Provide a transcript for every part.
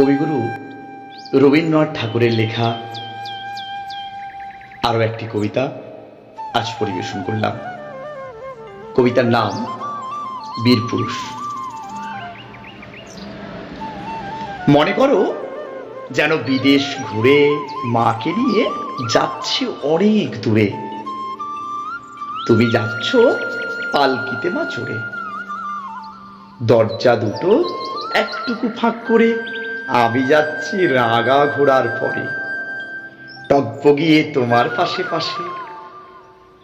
কবিগুরু রবীন্দ্রনাথ ঠাকুরের লেখা আরও একটি কবিতা আজ পরিবেশন করলাম। কবিতার নাম বীরপুরুষ মনে করো যেন বিদেশ ঘুরে মাকে নিয়ে যাচ্ছে অনেক দূরে। তুমি যাচ্ছ পালকিতে মা চড়ে। দরজা দুটো একটুকু ফাঁক করে আমি যাচ্ছি রাগা ঘোড়ার পরে। টকবগিয়ে তোমার পাশে পাশে।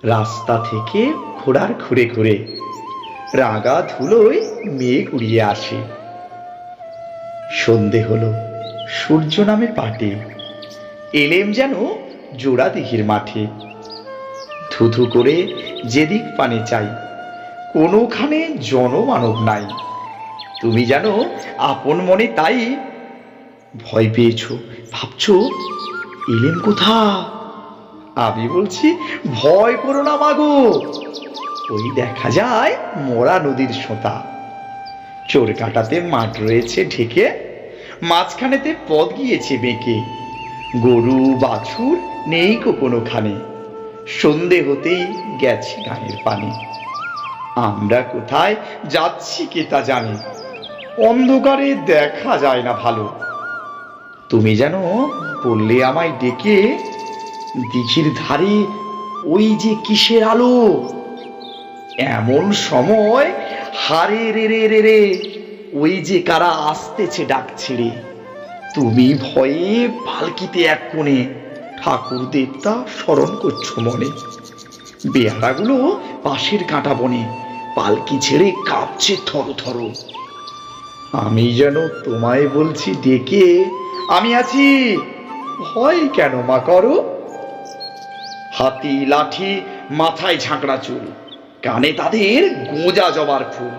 রাস্তা থেকে ঘোড়ার ঘুরে ঘুরে রাগা ধুলোয় মেঘ উড়িয়ে আসে। সন্ধে হলো, সূর্য নামে পাটে। এলেম যেন জোড়া দিঘির মাঠে। থুথু করে যেদিক পানে চাই, কোনোখানে জনমানব নাই। তুমি জানো, আপন মনে তাই ভয় পেয়েছ? ভাবছ এলেম কোথা আমি বলছি, ভয় করো না মাগো। ওই দেখা যায় মোরা নদীর সোতা। চোর কাটাতে মাঠ রয়েছে ঢেকে, মাঝখানেতে পদ গিয়েছে বেঁকে। গরু, বাছুর নেই কো কোনোখানে সন্ধে হতেই গেছে গায়ের পানি। আমরা কোথায় যাচ্ছি কে তা জানি। অন্ধকারে দেখা যায় না ভালো। তুমি যেন বললে আমায় ডেকে দিঘির ধারে ওই যে কিসের আলো? এমন সময় হারে রে রে রে রে, ওই যে কারা আসতেছে ডাক ছেড়ে। তুমি ভয়ে পালকিতে এক কোণে ঠাকুর দেবতা স্মরণ করছ মনে। বেয়ারাগুলো পাশের কাঁটা বনে পালকি ছেড়ে কাঁপছে থর থর। আমি যেন তোমায় বলছি ডেকে, আমি আছি। ভয় কেন মা করো? হাতি, লাঠি, মাথায় ঝাঁকড়া চুল, কানে তাদের গোজা জবার ফুল।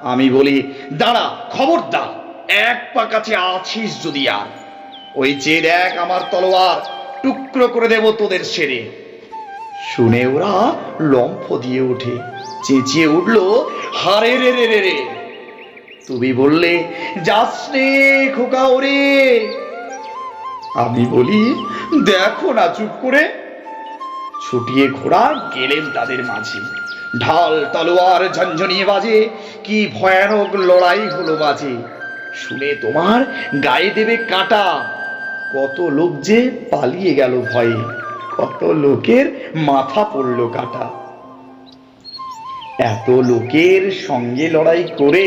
আমি বলি, দাঁড়া, খবরদার, এক পা কাছে আছিস যদি আর। ওই যে দেখ আমার তলোয়ার, টুকরো করে দেব তোদের সেরে শুনে ওরা লম্ফ দিয়ে ওঠে চেঁচিয়ে উঠল, হারে রে রে রে রে। তুমি বললে যাস রে খোকা ওরে আমি বলি, দেখো না চুপ করে। ছুটিয়ে ঘোড়া গেলেন তাদের মাঝে। ঢাল তলোয়ার ঝঞ্ঝনিয়ে বাজে, কি ভয়ানক লড়াই হলো বাজে। শুনে তোমার গায়ে দেবে কাটা। কত লোক যে পালিয়ে গেল ভয়ে, কত লোকের মাথা পড়ল কাটা। এত লোকের সঙ্গে লড়াই করে